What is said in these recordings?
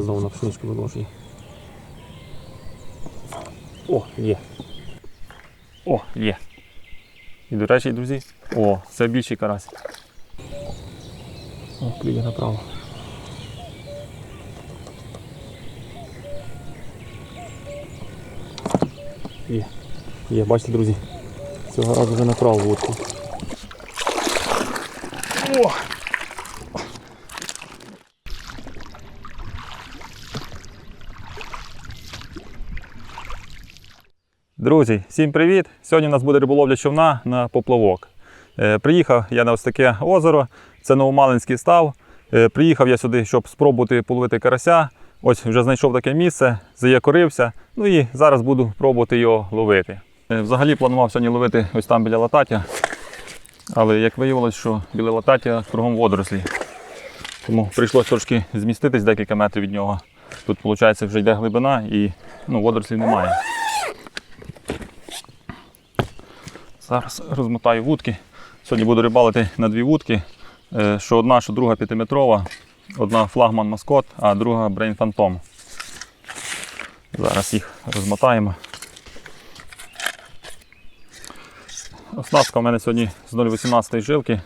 Знову на пшеничку виложує. О, є. О, є. І до речі, друзі. О, це більший карась. О, клює направо. Є. Є, бачите, друзі. Цього разу вже направо вудку. О! Друзі, всім привіт! Сьогодні у нас буде риболовля човна на поплавок. Е, приїхав я на ось таке озеро, це Новомалинський став. Е, приїхав я сюди, щоб спробувати половити карася. Ось вже знайшов таке місце, заякорився. Ну і зараз буду пробувати його ловити. Е, взагалі планував сьогодні ловити ось там біля латаття. Але як виявилось, що біля латаття кругом водорослі. Тому прийшлося трошки зміститись декілька метрів від нього. Тут, виходить, вже йде глибина і ну, водорослів немає. Зараз розмотаю вудки. Сьогодні буду рибалити на дві вудки. Е, Що одна, що друга п'ятиметрова. Одна флагман маскот, а друга Brain Phantom. Зараз їх розмотаємо. Оснастка у мене сьогодні з 0,18 жилки.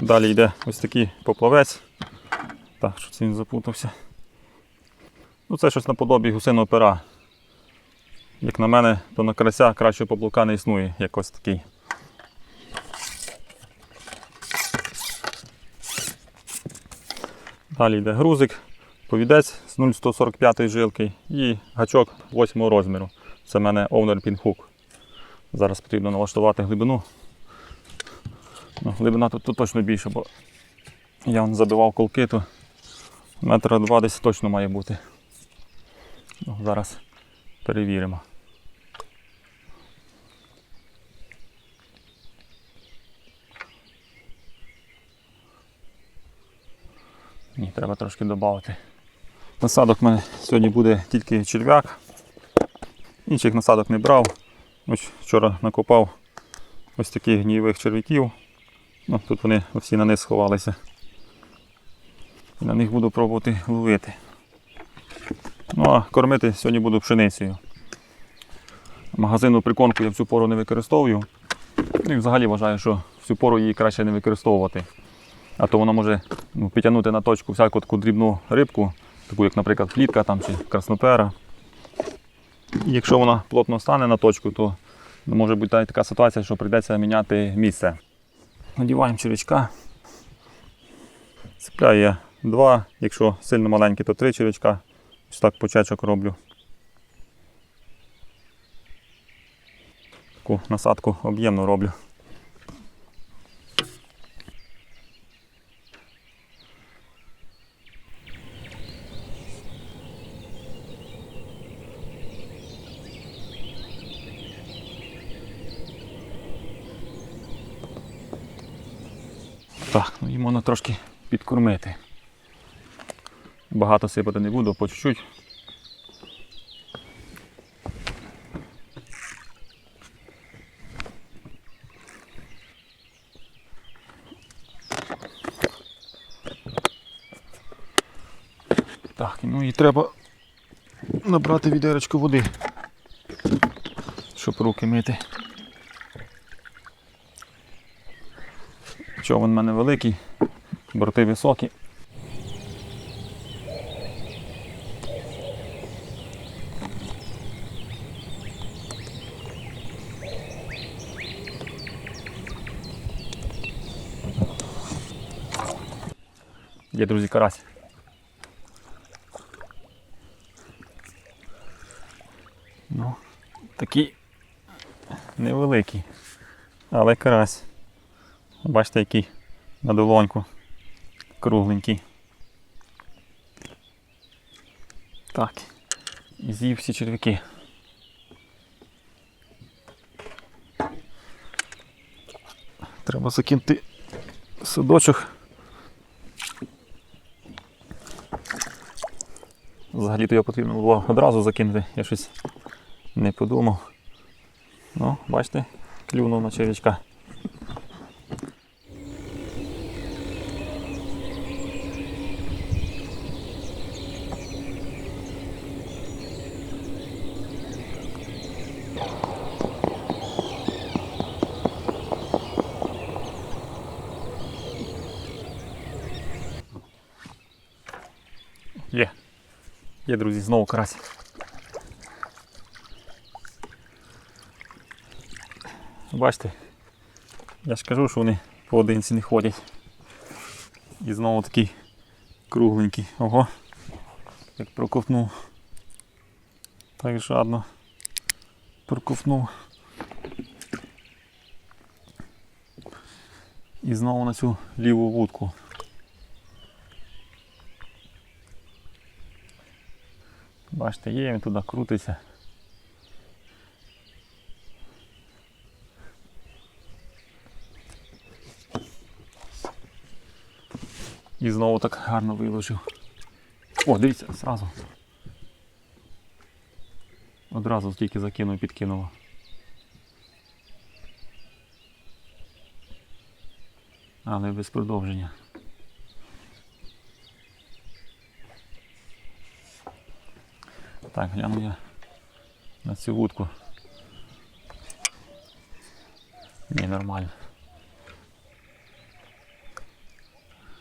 Далі йде ось такий поплавець. Так, щось він запутався. Ну, це щось наподобі гусиного пера. Як на мене, то на карася кращого поплавка не існує, як ось такий. Далі йде грузик, повідець з 0,145 жилки і гачок 8 розміру. Це в мене Owner Pinhook. Зараз потрібно налаштувати глибину. Ну, глибина тут, тут точно більше, бо я вон забивав колки, то метра два десь точно має бути. Ну, зараз перевіримо. Ні, треба трошки додати. Насадок в мене сьогодні буде тільки черв'як. Інших насадок не брав. Ось вчора накопав ось таких гнійових черв'яків. Ну, тут вони всі на низ сховалися. І на них буду пробувати ловити. Ну а кормити сьогодні буду пшеницею. Магазинну прикормку я в цю пору не використовую. Ну і взагалі вважаю, що в цю пору її краще не використовувати. А то вона може ну, підтягнути на точку всяку таку дрібну рибку, таку як, наприклад, плітка там, чи краснопера. Якщо вона плотно стане на точку, то може бути така ситуація, що прийдеться міняти місце. Надіваємо червячка. Цепляю я два, якщо сильно маленький, то три червячка. Ось так почечок роблю. Таку насадку об'ємну роблю. Так, ну і можна трошки підкормити. Багато сипати не буду, по чуть-чуть. Так, ну і треба набрати відерочку води, щоб руки мити. Човен в мене великий, борти високі. Є, друзі, карась. Ну, такий невеликий, але карась. Бачите, який на долоньку кругленький. Так. І з'їв всі черв'яки. Треба закинути садочок. Взагалі-то його потрібно було одразу закинути, я щось не подумав. Ну, бачите, клюнув на черв'ячка. Є. Є, друзі, знову карась. Бачите, я ж кажу, що вони поодинці не ходять. І знову такий кругленький. Ого. Як проковтнув. Так жадно проковтнув. І знову на цю ліву вудку. Бачите, є, він туди крутиться. І знову так гарно виложив. О, дивіться, зразу. Одразу тільки закинув, підкинуло. Але без продовження. Так, гляну я на цю вудку. Ні, нормально.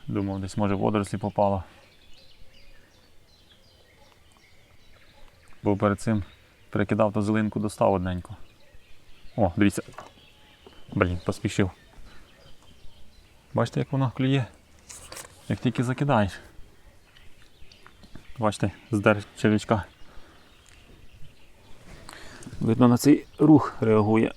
Думав, десь може водорослі попало. Бо перед цим перекидав ту зеленку, достав одненько. О, дивіться. Блін, поспішив. Бачите, як воно клює? Як тільки закидаєш. Бачите, здер червячка. Видно, на цей рух реагує.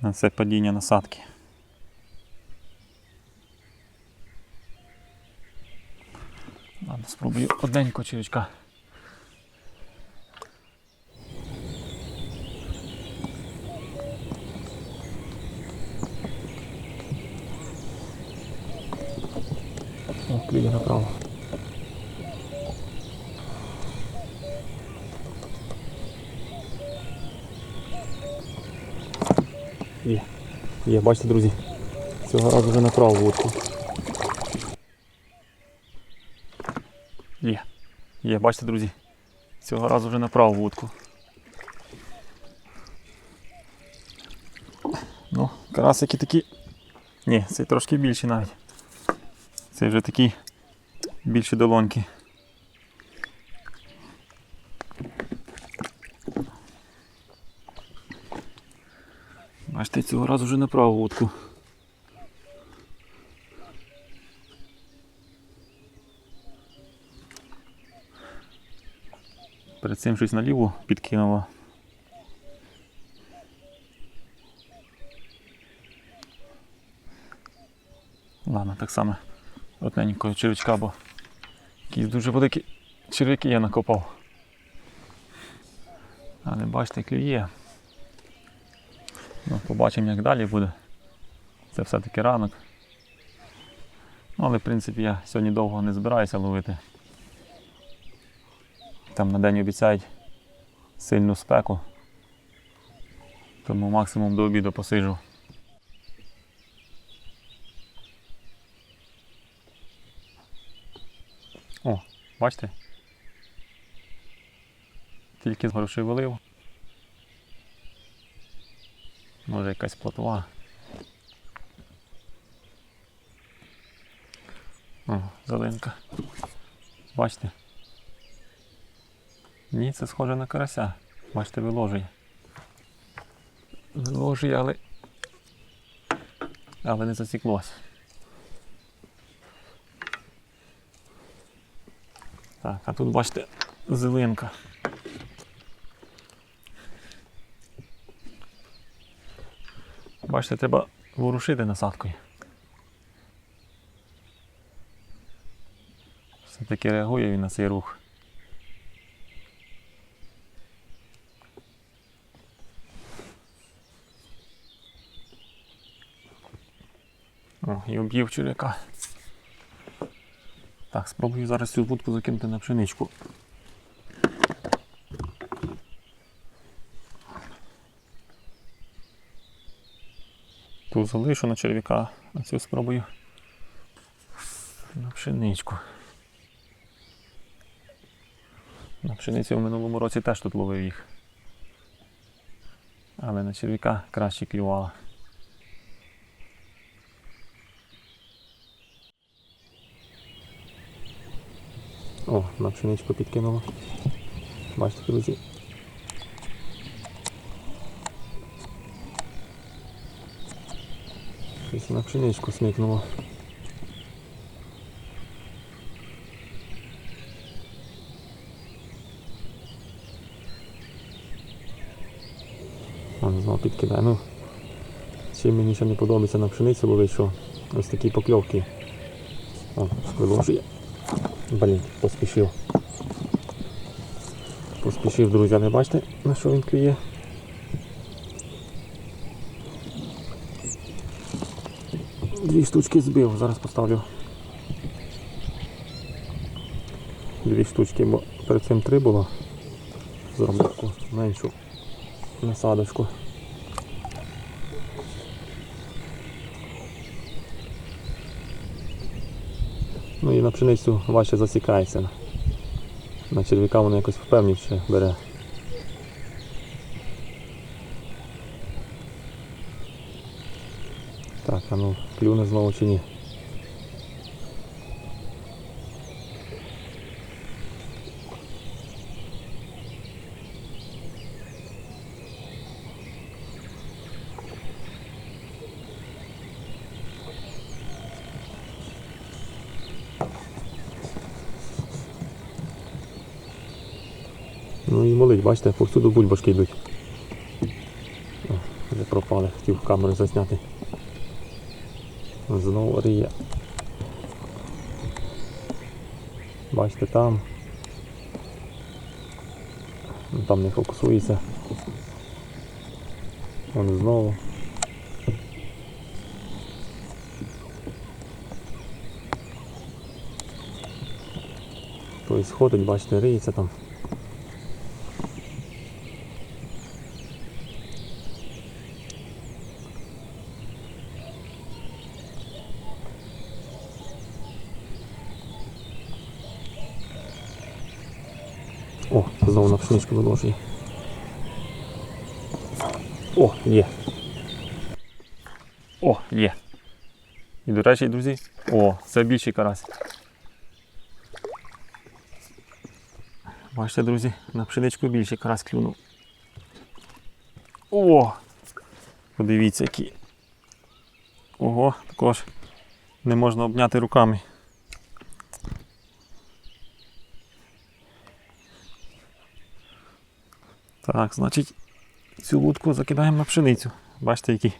На це падіння насадки. Ладно, спробую одненько червячка. Клює направо. Є. Є, бачите, друзі. Цього разу вже направо вудку. Є. Є, бачите, друзі. Цього разу вже направо вудку. Ну, карасики такі. Ні, цей трошки більший навіть. Це вже такі більші долоньки. Бачите, цього разу вже на праву вудку. Перед цим щось наліву підкинуло. Ладно, так само одненького червячка, бо якісь дуже великі черв'яки я накопав. Але бачите, клює. Ну, побачимо, як далі буде. Це все-таки ранок. Ну, але в принципі я сьогодні довго не збираюся ловити. Там на день обіцяють сильну спеку. Тому максимум до обіду посиджу. О, бачите? Тільки з грошей вилив. Може якась плотва. О, зеленка. Бачите? Ні, це схоже на карася. Бачите, виложує. Виложує, але. Але не засіклось. Так, а тут бачите зеленка. Бачите, треба ворушити насадкою. Все-таки реагує він на цей рух. О, і об'їв черв'яка. Так, спробую зараз цю вудку закинути на пшеничку. Ту залишу на черв'яка, а цю спробую На пшеничку. На пшеницю в минулому році теж тут ловив їх. Але на черв'яка краще клювала. О, на пшеничку підкинула. Бачите, друзі. Щось на пшеничку смикнуло. Он знову підкидає. Ну, чим мені ще не подобається на пшениці ловить, що ось такі покльовки. О, виложує. Блін, поспішив. Поспішив, друзі, не бачите, на що він клює. Дві штучки збив, зараз поставлю. Дві штучки, бо перед цим три було. Зроблю таку меншу насадочку. На пшеницю важче засікається. На черв'яка воно якось впевніше бере. Так, а ну клюне знову чи ні. Ну і молить, бачите, повсюду бульбашки йдуть. О, вже пропали, хотів камеру засняти. Знову ріє. Бачите там. Там не фокусується. Вон знову. Тобто ходить, бачите, риється там. О, знову на пшеничку виложує. О, є. О, є. І до речі, друзі, о, це більший карась. Бачите, друзі, на пшеничку більший карась клюнув. О! Подивіться, які. Ого, також не можна обняти руками. Так, значить, цю вудку закидаємо на пшеницю. Бачите, який.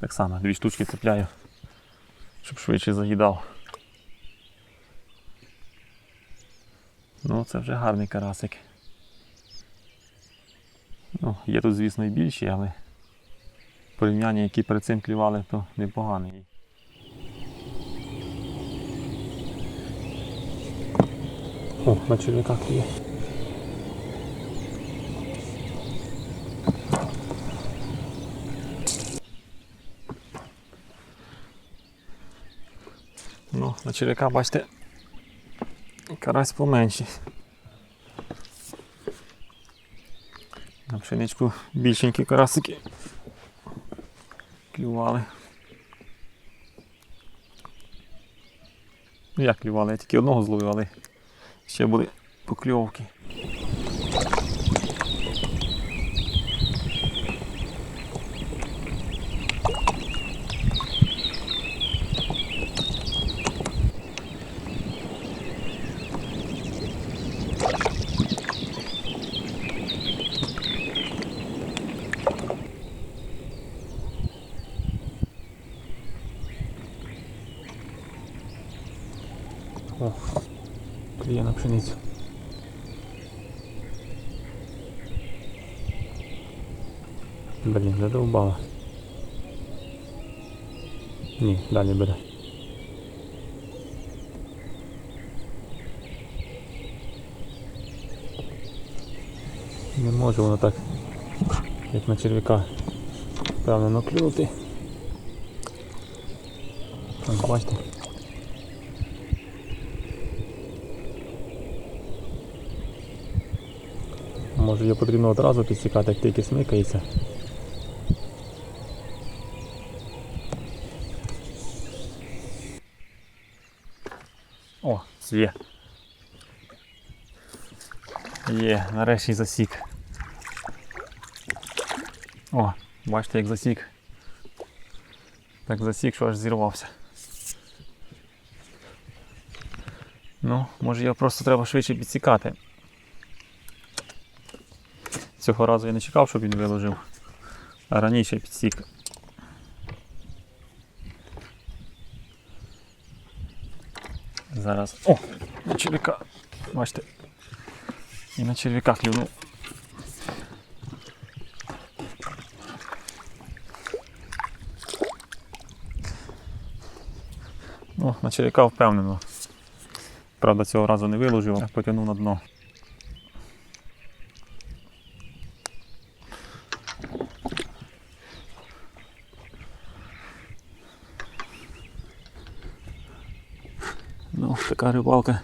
Так само, дві штучки цепляю, щоб швидше заїдав. Ну, це вже гарний карасик. Ну, є тут, звісно, і більші, але порівняння, які перед цим клювали, то непоганий. О, на черв'яка клює. Ну, на черв'яка, бачите, карась поменший. На пшеничку більшенькі карасики клювали. Ну як клювали, я тільки одного зловив, але ще були покльовки. Пшеницю. Блін, задовбала. Ні, далі бере. Не може воно так, як на черв'яка, певно. Ось бачите. Може її потрібно одразу підсікати, як тільки смикається. О, є. Є, нарешті засік. О, бачите, як засік. Так засік, що аж зірвався. Ну, може його просто треба швидше підсікати. Цього разу я не чекав, щоб він виложив, раніше підсік. Зараз. О! На черв'яка. Бачите. І на черв'яка клюнув. Ну, на черв'яка впевнено. Правда, цього разу не виложив, а потягнув на дно. Ну, така рибалка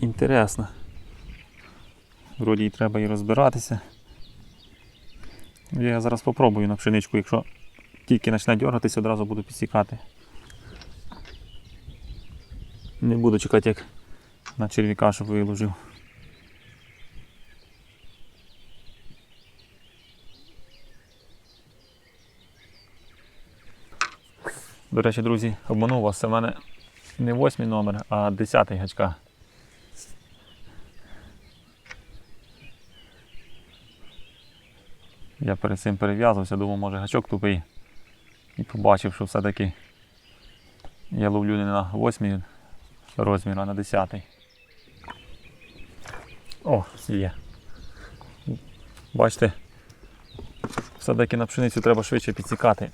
інтересна. Вроді і треба і розбиратися. Я зараз спробую на пшеничку, якщо тільки почне дергатися, одразу буду підсікати. Не буду чекати, як на черв'яка, щоб виложив. До речі, друзі, обманув вас, це в мене не восьмий номер, а десятий гачка. Я перед цим перев'язувався, думав, може гачок тупий. І побачив, що все-таки я ловлю не на восьмий розмір, а на десятий. О, є. Бачите, все-таки на пшеницю треба швидше підсікати.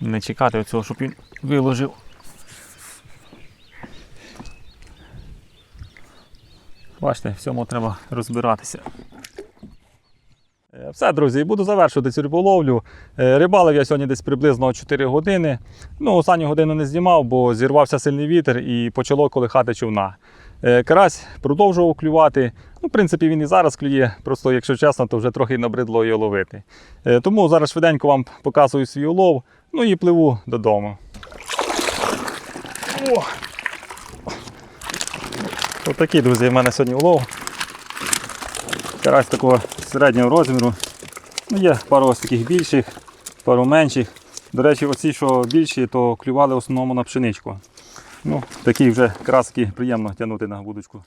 Не чекати оцього, щоб він виложив. Бачите, в цьому треба розбиратися. Е, Все, друзі, буду завершувати цю риболовлю. Е, Рибалив я сьогодні десь приблизно 4 години. Ну, останню годину не знімав, бо зірвався сильний вітер і почало колихати човна. Е, Карась продовжував клювати. Ну, в принципі, він і зараз клює, просто, якщо чесно, то вже трохи набридло його ловити. Тому зараз швиденько вам показую свій улов, ну і пливу додому. О! Отакий, друзі, в мене сьогодні улов. Карась такого середнього розміру. Ну, є пару ось таких більших, пару менших. До речі, оці, що більші, то клювали в основному на пшеничку. Ну, такі вже краски приємно тягнути на вудочку.